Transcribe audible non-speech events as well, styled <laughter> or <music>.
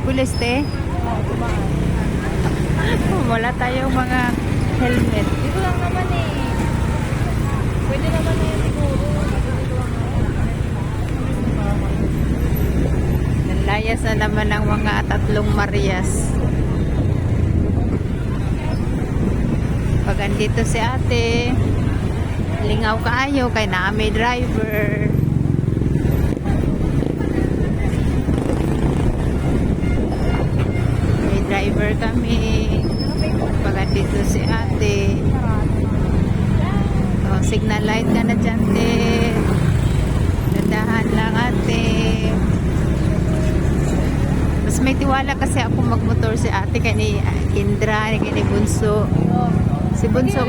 pulis, te. <laughs> Wala tayong mga helmet. Dito lang naman eh. Pwede naman na yun siguro. Nalayas na naman ang mga tatlong Marias. Pag andito si ate, lingaw kaayo kay naa may driver. Driver kami. Pag andito si ate, oh, signal light ka na dyan, te. Dandahan lang ate. Mas may tiwala kasi ako magmotor si ate kay ni ah, Indra, kay ni Bunso. Si Bunso,